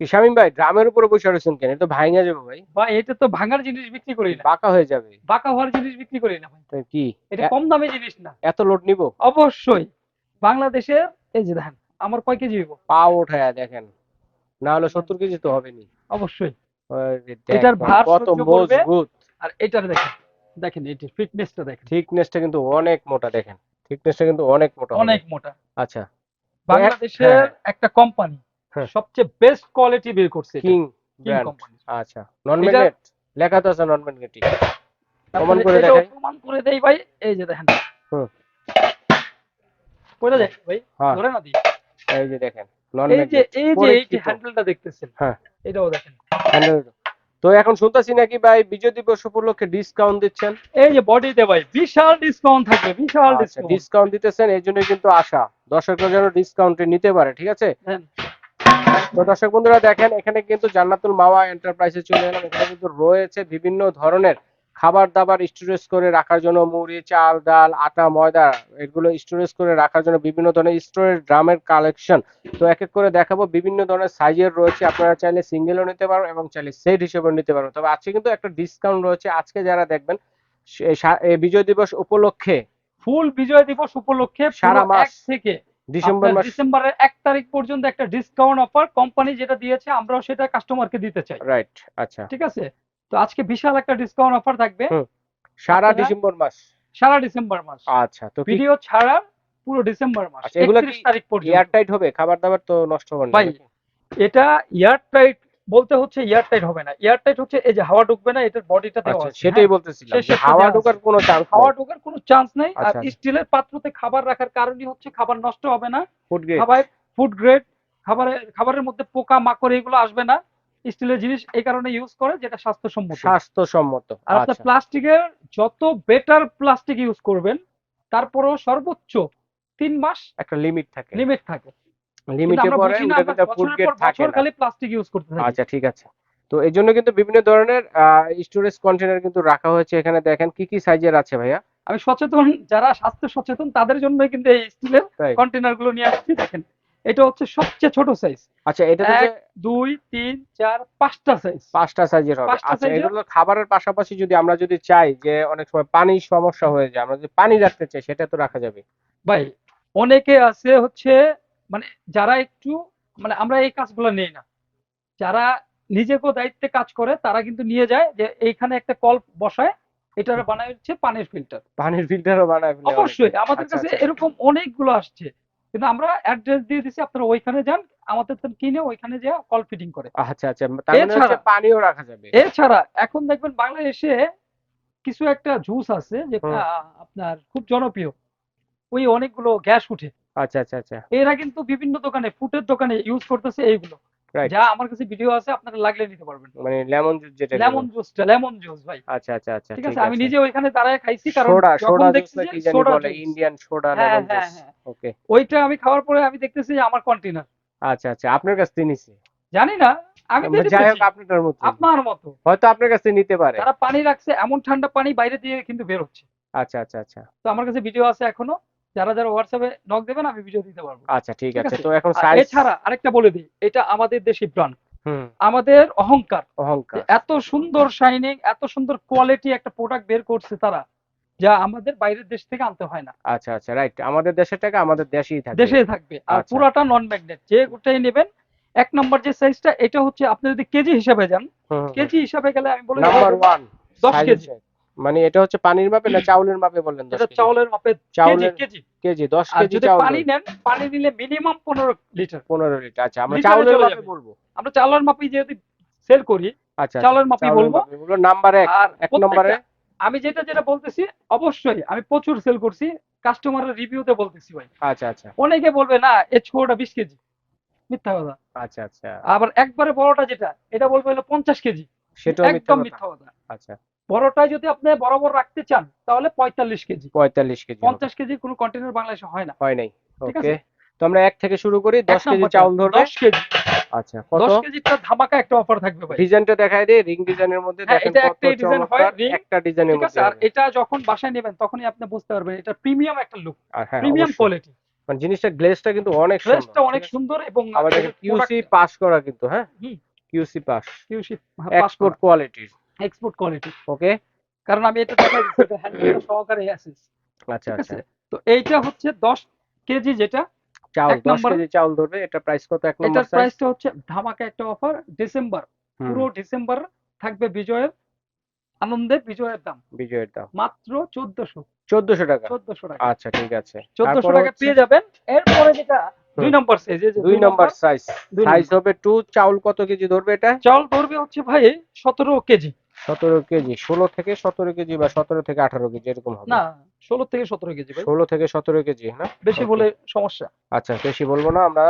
কি শামিম ভাই ড্রামের উপরে বসে রয়েছেন কেন? এটা ভাঙা যাবে ভাই। ভাই এটা তো ভাঙার জিনিস বিক্রি করি না। বাঁকা হয়ে যাবে। বাঁকা হওয়ার জিনিস বিক্রি করি না ভাই। কি? এটা কম দামে জিনিস না। এত লোড নিব? অবশ্যই। এই যে দেখেন আমার কয় কেজি হইব? পা দেখেন। না হলে সত্তর কেজি তো হবে নি অবশ্যই এটার ভার কত মজবুত। আর এটার দেখেন দেখেন এটির ফিটনেসটা দেখেন। থিকনেসটা কিন্তু অনেক মোটা দেখেন। থিকনেসটা কিন্তু অনেক মোটা অনেক মোটা। আচ্ছা। বাংলাদেশের হ্যাঁ। একটা কোম্পানি হ্যাঁ। সবচেয়ে বেস্ট কোয়ালিটি বের করছে কিং কোম্পানি আচ্ছা নন ম্যাগনেট লেখা তো আছে নন ম্যাগনেটিক প্রমাণ করে দেখাই। প্রমাণ করে দেই ভাই এই যে দেখেন। হুম। যায় ভাই হ্যাঁ। ধরে না দিই। এই যে দেখেন নন এই যে এই যে এই হ্যান্ডেলটা দেখতেছেন হ্যাঁ। এটাও দেখেন। তো। এখন শুনতাছি নাকি ভাই বিজয় দিবস উপলক্ষে ডিসকাউন্ট দিচ্ছেন? এই যে বডিতে ভাই বিশাল ডিসকাউন্ট থাকবে বিশাল আচ্ছা ডিসকাউন্ট ডিসকাউন্ট দিতেছেন এই জন্য কিন্তু আশা। দর্শকরা যেন ডিসকাউন্টে নিতে পারে ঠিক আছে? হ্যাঁ। তো দর্শক বন্ধুরা দেখেন এখানে কিন্তু জান্নাতুল মাওয়া এন্টারপ্রাইজে চলে এলাম। এখানে কিন্তু রয়েছে বিভিন্ন ধরনের খাবার দাবার স্টোরেজ করে রাখার জন্য মুড়ি চাল ডাল আটা ময়দা এগুলো স্টোরেজ করে রাখার জন্য বিভিন্ন ধরনের স্টোরেজ ড্রামের কালেকশন তো এক এক করে দেখাবো বিভিন্ন ধরনের সাইজের রয়েছে। আপনারা চাইলে সিঙ্গেলও নিতে পারো এবং চাইলে সেট হিসেবে নিতে পারো। তবে আজকে কিন্তু একটা ডিসকাউন্ট রয়েছে। আজকে যারা দেখবেন বিজয় দিবস উপলক্ষে ফুল বিজয় দিবস উপলক্ষে সারা মাস থেকে ডিসেম্বর আপনার মাস ডিসেম্বরের এক তারিখ পর্যন্ত একটা ডিসকাউন্ট অফার কোম্পানি যেটা দিয়েছে আমরাও সেটা কাস্টমারকে দিতে চাই। রাইট আচ্ছা। ঠিক আছে? তো আজকে বিশাল একটা ডিসকাউন্ট অফার থাকবে। সারা ডিসেম্বর মাস। সারা ডিসেম্বর মাস। আচ্ছা তো ভিডিও ছাড়া পুরো ডিসেম্বর মাস এগুলো এগুলা কি 31 তারিখ পর্যন্ত। এয়ার টাইট হবে? খাবার দাবার তো নষ্ট হবে না ভাই, এটা এয়ার টাইট বলতে হচ্ছে এয়ার টাইট হবে না। এয়ার টাইট হচ্ছে এই যে হাওয়া ঢুকবে না এটার বডিটা দেওয়া আচ্ছা আছে। সেটাই হ্যাঁ? বলতেছিলাম হাওয়া ঢোকার কোনো চান্স হাওয়া ঢোকার কোনো চান্স নাই। আর আচ্ছা, আচ্ছা। স্টিলের পাত্রতে খাবার রাখার কারণই হচ্ছে খাবার নষ্ট হবে না। ফুড গ্রেড খাবার ফুড গ্রেড খাবারের খাবারের মধ্যে পোকা মাকড় এগুলো আসবে না। স্টিলের জিনিস এই কারণে ইউজ করে যেটা স্বাস্থ্যসম্মত। স্বাস্থ্যসম্মত আর আপনার আচ্ছা। প্লাস্টিকের যত বেটার প্লাস্টিক ইউজ করবেন তারপরও সর্বোচ্চ তিন মাস একটা লিমিট থাকে। লিমিট থাকে। লিমিটে পরে ওটা আমরা কিন্তু ফুড বছরের গ্রেড থাকে না। খালি প্লাস্টিক ইউজ করতে থাকি। আচ্ছা ঠিক আছে। তো এই জন্য কিন্তু বিভিন্ন ধরনের স্টোরেজ কন্টেনার কিন্তু রাখা হয়েছে এখানে। দেখেন কি কি সাইজের আছে ভাইয়া? আমি সচেতন যারা স্বাস্থ্য সচেতন তাদের জন্য কিন্তু এই স্টিলের কন্টেনারগুলো নিয়ে আসছি। দেখেন এটা হচ্ছে সবচেয়ে ছোট সাইজ আচ্ছা এটা এক দুই তিন চার পাঁচটা সাইজ পাঁচটা সাইজের হবে। আচ্ছা এগুলো খাবারের পাশাপাশি যদি আমরা যদি চাই যে অনেক সময় পানির সমস্যা হয়ে যায় আমরা যদি পানি রাখতে চাই সেটা তো রাখা যাবে। ভাই অনেকে আছে হচ্ছে মানে যারা একটু মানে আমরা এই কাজগুলো নেই না। যারা নিজেকে দায়িত্বে কাজ করে তারা কিন্তু নিয়ে যায় যে এইখানে একটা কল বসায় এটার বানায় হচ্ছে পানির ফিল্টার। পানির ফিল্টারও বানায় অবশ্যই আমাদের আচ্ছা, কাছে আচ্ছা। এরকম অনেকগুলো আসছে। কিন্তু আমরা অ্যাড্রেস দিয়ে দিছি আপনারা ওইখানে যান আমাদের তো কিনে ওইখানে যা কল ফিটিং করে। আচ্ছা আচ্ছা তার মানে হচ্ছে পানিও রাখা যাবে। এছাড়া এখন দেখবেন বাংলাদেশে কিছু একটা জুস আছে যেটা আপনার খুব জনপ্রিয়। ওই অনেকগুলো গ্যাস উঠে। আচ্ছা আচ্ছা আচ্ছা। এরা কিন্তু বিভিন্ন দোকানে ফুটের দোকানে ইউজ করতেছে এইগুলো। যা আমার কাছে ভিডিও আছে আপনারা লাগলে নিতে পারবেন। মানে লেমন জুস যেটা লেমন জুসটা লেমন জুস ভাই। আচ্ছা আচ্ছা আচ্ছা ঠিক আছে আমি নিজে ওইখানে দাঁড়ায় খাইছি কারণ সোডা সোডা জুস দেখছি না যে কি জানি বলে Indian soda lemon juice okay ওইটা আমি খাওয়ার পরে আমি দেখতেছি যে আমার কন্টেনার আচ্ছা আচ্ছা আপনার কাছ থেকে নিছি। জানি না আমি তো যাই হোক আপনার মতো। আপনার মতো। হয়তো আপনার কাছ নিতে পারে। যারা পানি রাখছে এমন ঠান্ডা পানি বাইরে দিয়ে কিন্তু বের হচ্ছে। আচ্ছা আচ্ছা আচ্ছা। তো আমার কাছে ভিডিও আছে এখনও। যারা যারা হোয়াটসঅ্যাপে নক দেবেন আমি ভিডিও দিতে পারব। আচ্ছা ঠিক আছে। তো এখন সাইজ এছাড়া আরেকটা বলে দিই এটা আমাদের দেশি ব্র্যান্ড আমাদের অহংকার। অহংকার। এত সুন্দর শাইনিং এত সুন্দর কোয়ালিটি একটা প্রোডাক্ট বের করছে তারা যা আমাদের বাইরের দেশ থেকে আনতে হয় না। আচ্ছা আচ্ছা রাইট আমাদের দেশের টাকা আমাদের দেশেই থাকবে। দেশে থাকবে। আর আচ্ছা। পুরাটা নন ম্যাগনেট যে গোটাই নেবেন এক নম্বর যে সাইজটা এটা হচ্ছে আপনি যদি কেজি হিসাবে যান কেজি হিসাবে গেলে আমি বলে নাম্বার ওয়ান দশ কেজি। মানে এটা হচ্ছে পানির মাপে না চাউলের মাপে বললেন এটা চাউলের মাপে কেজি চাউলের কেজি। কেজি দশ আর কেজি যদি চাউল পানি নেন পানি নিলে মিনিমাম পনেরো লিটার। পনেরো লিটার আচ্ছা আমরা চাউলের মাপে। বলব। আমরা চাউলের মাপি যেহেতু সেল করি আচ্ছা চাউলের মাপি বলব। বলব। নাম্বার এক আর এক নম্বরে। আমি যেটা যেটা বলতেছি অবশ্যই আমি প্রচুর সেল করছি কাস্টমারের রিভিউতে বলতেছি ভাই। আচ্ছা আচ্ছা। অনেকে বলবে না এই ছোটটা বিশ কেজি। মিথ্যা কথা। আচ্ছা আচ্ছা। আবার একবারে বড়টা যেটা এটা বলবে হলো পঞ্চাশ কেজি। সেটা একদম মিথ্যা কথা। আচ্ছা। বড়টা যদি আপনি বরাবর রাখতে চান তাহলে পঁয়তাল্লিশ কেজি। পঁয়তাল্লিশ কেজি পঞ্চাশ কেজি কোনো কন্টেনার বাংলাদেশে হয় না। হয় নাই। ওকে তো আমরা এক থেকে শুরু করি দশ কেজি চাউল ধরবে। দশ কেজি। আচ্ছা দশ কেজিটা ধামাকা একটা অফার থাকবে ভাই। ডিজাইনটা দেখাই দিই রিং ডিজাইনের মধ্যে হ্যাঁ, এটা হয়, একটা ডিজাইনের মধ্যে আর এটা যখন বাসায় নেবেন তখনই আপনি বুঝতে পারবেন এটা প্রিমিয়াম একটা লুক প্রিমিয়াম কোয়ালিটি মানে জিনিসটা গ্লেজটা কিন্তু অনেক সুন্দর অনেক সুন্দর এবং কিউসি পাস করা কিন্তু হ্যাঁ? কিউসি পাস কিউসি এক্সপোর্ট কোয়ালিটির এক্সপোর্ট কোয়ালিটি ওকে কারণ আমি এটা দেখাই দিচ্ছি এটা হ্যান্ডেল সহকারে আছে আচ্ছা আচ্ছা। তো এইটা হচ্ছে দশ কেজি যেটা চাউল 10 কেজি চাউল ধরবে এটা প্রাইস কত এক নম্বর সাইজ প্রাইসটা হচ্ছে ধামাকা একটা অফার ডিসেম্বর পুরো ডিসেম্বর থাকবে বিজয়ের আনন্দে বিজয়ের দাম। বিজয়ের দাম। মাত্র চোদ্দশো। 1400 টাকা? চোদ্দশো টাকা। আচ্ছা ঠিক আছে। চোদ্দশো তারপরে টাকা পেয়ে যাবেন। এরপরে যেটা দুই। নম্বর সাইজ দুই নম্বর সাইজ সাইজ হবে 2 চাউল কত কেজি ধরবে এটা? চাউল ধরবে হচ্ছে ভাই সতেরো কেজি। 17 কেজি 16 থেকে 17 কেজি বা 17 থেকে 18 কেজি এরকম হবে। না ষোলো থেকে সতেরো কেজি ভাই। 16 থেকে 17 কেজি না? বেশি বলে সমস্যা। আচ্ছা বেশি বলব না আমরা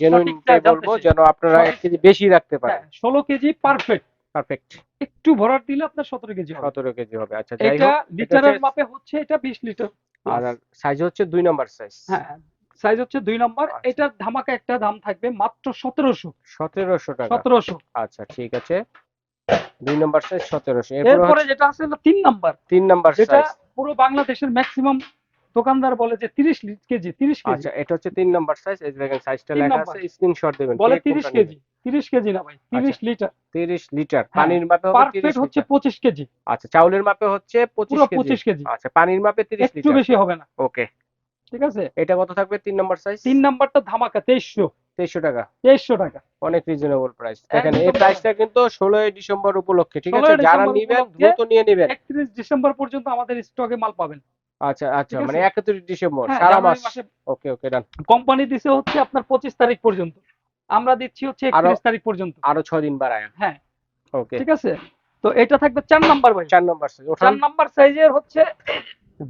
জেনুইনটাই বলব যেন আপনারা এক কেজি বেশি রাখতে হ্যাঁ পারেন। ষোলো কেজি পারফেক্ট পারফেক্ট একটু ভরাট দিলে আপনার সতেরো কেজি হবে। 17 কেজি হবে আচ্ছা যাই এটা লিটারের মাপে হচ্ছে এটা বিশ লিটার আর সাইজ হচ্ছে দুই নম্বর সাইজ হ্যাঁ সাইজ হচ্ছে দুই নম্বর আচ্ছা। এটার ধামাকা একটা দাম থাকবে মাত্র সতেরোশো। সতেরোশো টাকা। সতেরোশো। আচ্ছা ঠিক আছে। দুই নম্বর সাইজ সতেরোশো। এরপরে যেটা আছে তিন নাম্বার। তিন নম্বর যেটা পুরো বাংলাদেশের ম্যাক্সিমাম দোকানদার বলে যে তিরিশ কেজি তিরিশ কেজি। আচ্ছা এটা হচ্ছে তিন নম্বর সাইজ এই দেখেন সাইজটা লেখা আছে স্ক্রিনশট দিবেন। বলে কে তিরিশ কোনটা কেজি তিরিশ কেজি না ভাই তিরিশ লিটার 30 লিটার পানির মাপে হবে 30 পারফেক্ট হচ্ছে লিটার পঁচিশ কেজি। আচ্ছা চাউলের মাপে হচ্ছে পুরো 25 কেজি। পঁচিশ কেজি। আচ্ছা পানির মাপে 30 একটু বেশি হবে না। ওকে ঠিক আছে? এটা কত থাকবে তিন নম্বর সাইজ তিন নাম্বারটা ধামাকা তেইশশো টাকা। তেইশশো টাকা। অনেক রিজনেবল প্রাইস দেখেন এই প্রাইসটা কিন্তু 16 ডিসেম্বর উপলক্ষে ঠিক আছে? যারা ডিসেম্বর নিবেন দ্রুত নিয়ে নেবেন। একত্রিশ ডিসেম্বর পর্যন্ত আমাদের স্টকে মাল পাবেন। আচ্ছা আচ্ছা মানে? 31 ডিসেম্বর হ্যাঁ, সারা মাস। ওকে ওকে ডান কোম্পানি দিছে হচ্ছে আপনার পঁচিশ তারিখ পর্যন্ত। আমরা দিচ্ছি হচ্ছে একত্রিশ তারিখ পর্যন্ত। আরও 6 দিন বাড়ায়। হ্যাঁ। ওকে ঠিক আছে? তো এটা থাকবে চার নাম্বার ভাই। চার নম্বর সাইজ চার নাম্বার সাইজের হচ্ছে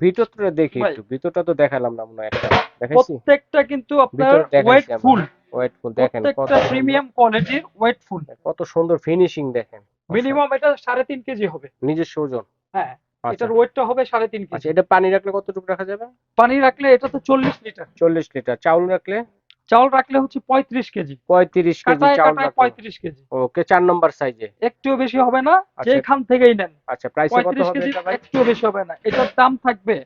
ভিতরটা দেখি একটু ভিতরটা তো দেখালাম না মনে একটা। দেখাইছি? প্রত্যেকটা কিন্তু আপনার ওয়েট। ফুল ওয়েট ফুল দেখেন কত প্রিমিয়াম কোয়ালিটির ওয়েট ফুল কত সুন্দর ফিনিশিং দেখেন। মিনিমাম এটা সাড়ে তিন কেজি হবে। নিজের ওজন। হ্যাঁ আচ্ছা। এটার ওয়েটটা হবে সাড়ে তিন কেজি। আচ্ছা এটা পানি রাখলে কতটুকু রাখা যাবে? পানি রাখলে এটা তো চল্লিশ লিটার। চল্লিশ লিটার। চাউল রাখলে? চাউল রাখলে হচ্ছে পঁয়ত্রিশ কেজি। পঁয়ত্রিশ কেজি চাউল পঁয়ত্রিশ কেজি। ওকে চার নম্বর সাইজে একটু বেশি হবে না আচ্ছা। যেখান থেকেই নেন। আচ্ছা প্রাইস কত পঁয়ত্রিশ হবে কেজি একটু বেশি হবে না। এটার দাম থাকবে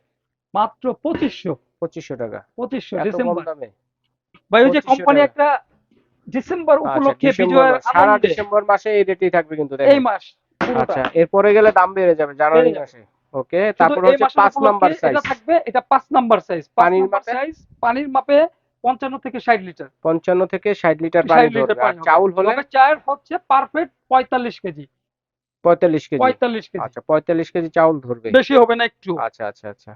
মাত্র পঁচিশশো। পঁচিশশো টাকা। পঁচিশশো ডিসেম্বর। ভাই ওই যে কোম্পানি একটা ডিসেম্বর আচ্ছা উপলক্ষে বিজয়ের সারা ডিসেম্বর মাসে এই রেটেই থাকবে কিন্তু এই মাস আচ্ছা এরপরে গেলে দাম বেড়ে যাবে জানুয়ারি মাসে। ওকে তারপর হচ্ছে পাঁচ নাম্বার সাইজ এটা থাকবে এটা পাঁচ নাম্বার সাইজ পানির মাপে? সাইজ পানির মাপে পঞ্চান্ন থেকে ষাট লিটার। পঞ্চান্ন থেকে ষাট লিটার 60 পানি লিটার ধরবে। আর চাউল হলে? চায়ের হচ্ছে পারফেক্ট পঁয়তাল্লিশ কেজি। পঁয়তাল্লিশ কেজি? পঁয়তাল্লিশ কেজি। আচ্ছা পঁয়তাল্লিশ কেজি চাউল ধরবে। বেশি হবে না একটু। আচ্ছা আচ্ছা আচ্ছা।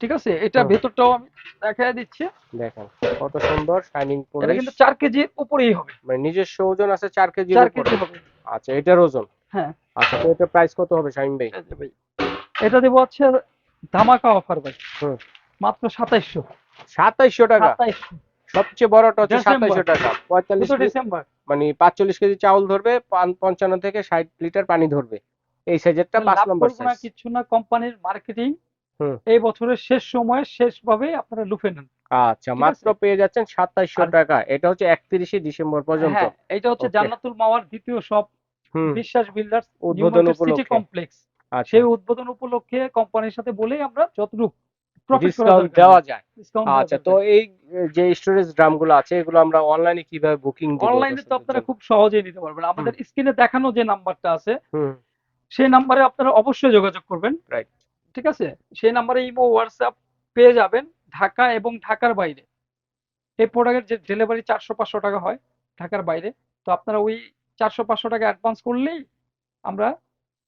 ঠিক আছে? এটা ভেতরটাও আমি দেখাই দিচ্ছি। দেখেন কত সুন্দর শাইনিং এটা কিন্তু চার কেজির উপরেই হবে। মানে নিজস্ব ওজন আছে চার কেজির উপরে। হবে। আচ্ছা এটার ওজন? হ্যাঁ। আচ্ছা তো এটা প্রাইস কত হবে শাইন ভাই? এটা দেবো হচ্ছে ধামাকা অফার ভাই। হুম। মাত্র সাতাইশশো। সাতাইশশো টাকা? সাতাইশশো। সবচেয়ে বড়টা হচ্ছে। সাতাইশশো টাকা পঁয়তাল্লিশ ডিসেম্বর মানে পাঁচচল্লিশ কেজি চাউল ধরবে পঞ্চান্ন থেকে ষাট লিটার পানি ধরবে। এই সাইজেরটা পাঁচ নম্বর সাইজ কিছু না কোম্পানির মার্কেটিং এই বছরের শেষ সময়ে শেষ ভাবে আপনারা লুফে নেন। আচ্ছা মাত্র পেয়ে যাচ্ছেন সাতাইশশো টাকা। এটা হচ্ছে একত্রিশে ডিসেম্বর পর্যন্ত। হ্যাঁ এটা হচ্ছে জান্নাতুল মাওয়ার দ্বিতীয় হুম। বিশ্বাস বিল্ডার্স উদ্বোধন উপলক্ষে। কমপ্লেক্স আচ্ছা। সেই উদ্বোধন উপলক্ষে কোম্পানির সাথে বলেই আমরা যতটুকু ডিসকাউন্ট দেওয়া যায়। আচ্ছা তো এই যে স্টোরেজ ড্রামগুলো আছে এগুলো আমরা অনলাইনে কীভাবে বুকিং দিব? অনলাইনে তো আপনারা খুব সহজেই নিতে পারবেন। আমাদের স্ক্রিনে দেখানো যে নাম্বারটা আছে সেই নাম্বারে আপনারা অবশ্যই যোগাযোগ করবেন। Right. ঠিক আছে? সেই নাম্বারে ইমো হোয়াটসঅ্যাপ পেয়ে যাবেন ঢাকা এবং ঢাকার বাইরে। এই প্রোডাক্টের যে ডেলিভারি চারশো পাঁচশো টাকা হয় ঢাকার বাইরে। তো আপনারা ওই চারশো পাঁচশো টাকা অ্যাডভান্স করলেই আমরা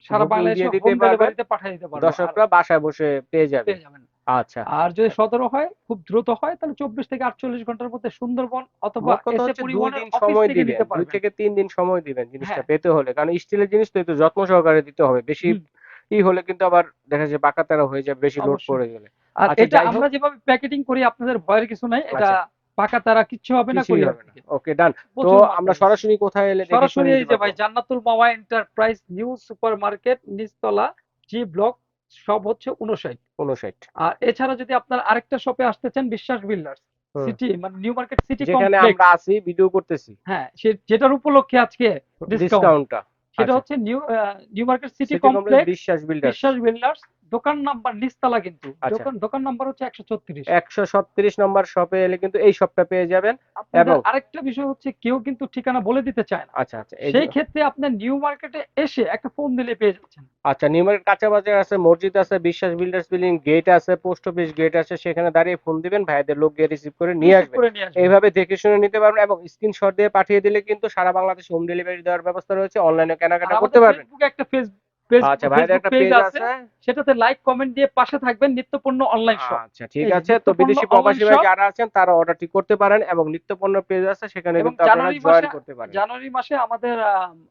সারা বাংলাদেশে হোম পারবেন। ডেলিভারিতে পাঠিয়ে দিতে পারব। দর্শকরা বাসায় বসে পেয়ে যাবে পেয়ে যাবেন। আচ্ছা। আর যদি সতেরো হয় খুব দ্রুত হয় তাহলে চব্বিশ থেকে আটচল্লিশ ঘণ্টার মধ্যে সুন্দরবন অথবা সময় থেকে দিবেন দুই থেকে তিন দিন সময় দিবেন জিনিসটা হ্যাঁ। পেতে হলে। কারণ স্টিলের জিনিস তো একটু যত্ন সহকারে দিতে হবে। বেশি ই হলে কিন্তু আবার দেখা যায় বাঁকা তেরা হয়ে যাবে বেশি লোড পড়ে গেলে। আর আচ্ছা, এটা আমরা যেভাবে প্যাকেটিং করি আপনাদের ভয়ের কিছু নাই। এটা আচ্ছা। পাকা তারা কিচ্ছু হবে না করি হবে না। ওকে ডান। তো আমরা সরাসরি কোথায় এলে সরাসরি এই যে ভাই Jannatul Mawa enterprise new super market নিচতলা জি ব্লক সব হচ্ছে উনষাট 59 আর এছাড়া যদি আপনার আরেকটা শপে আসতে চান বিশ্বাস বিল্ডার্স সিটি মানে নিউ মার্কেট সিটি যেখানে আমরা আছি ভিডিও করতেছি। হ্যাঁ সে- যেটার উপলক্ষে আজকে ডিসকাউন্টটা সেটা। হচ্ছে new new market city complex Biswas builder Biswas builders দোকান নাম্বার নিস্তালা কিন্তু। আচ্ছা। দোকান দোকান নাম্বার হচ্ছে একশো ছত্রিশ। একশো সত্তিরিশ নম্বর শপে এলে কিন্তু এই শপটা পেয়ে যাবেন এবং- আরেকটা বিষয় হচ্ছে কেউ কিন্তু ঠিকানা বলে দিতে চায় না। আচ্ছা আচ্ছা সেই ক্ষেত্রে আপনার নিউ মার্কেটে এসে একটা ফোন দিলে পেয়ে যাচ্ছেন। আচ্ছা নিউমার্কেট কাঁচা বাজার আছে মসজিদ আছে বিশ্বাস বিল্ডার্স বিল্ডিং গেট আছে পোস্ট অফিস গেট আছে সেখানে দাঁড়িয়ে ফোন দিবেন ভাইদের লোক গিয়ে রিসিভ করে নিয়ে আসবে। আসবেন এইভাবে দেখে শুনে নিতে পারবেন এবং স্ক্রিনশট দিয়ে পাঠিয়ে দিলে কিন্তু সারা বাংলাদেশে হোম ডেলিভারি দেওয়ার ব্যবস্থা রয়েছে অনলাইনে কেনাকাটা করতে পারবেন। ফেসবুকে একটা পেজ আচ্ছা ভাইদের একটা পেজ আছে সেটাতে লাইক কমেন্ট দিয়ে পাশে থাকবেন অনলাইন শপ আচ্ছা ঠিক আছে। তো বিদেশি প্রবাসী ভাই যারা আছেন তারা অর্ডারটি করতে পারেন এবং নিত্যপূর্ণ পেজ আছে সেখানে কিন্তু আপনারা জানুয়ারি জয়েন মাসে- করতে পারেন। জানুয়ারি মাসে আমাদের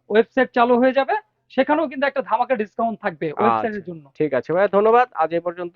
ওয়েবসাইট চালু হয়ে যাবে। সেখানেও কিন্তু একটা ধামাকা ডিসকাউন্ট থাকবে ওয়েবসাইটের জন্য। ঠিক আছে ভাই ধন্যবাদ। আজ এই পর্যন্ত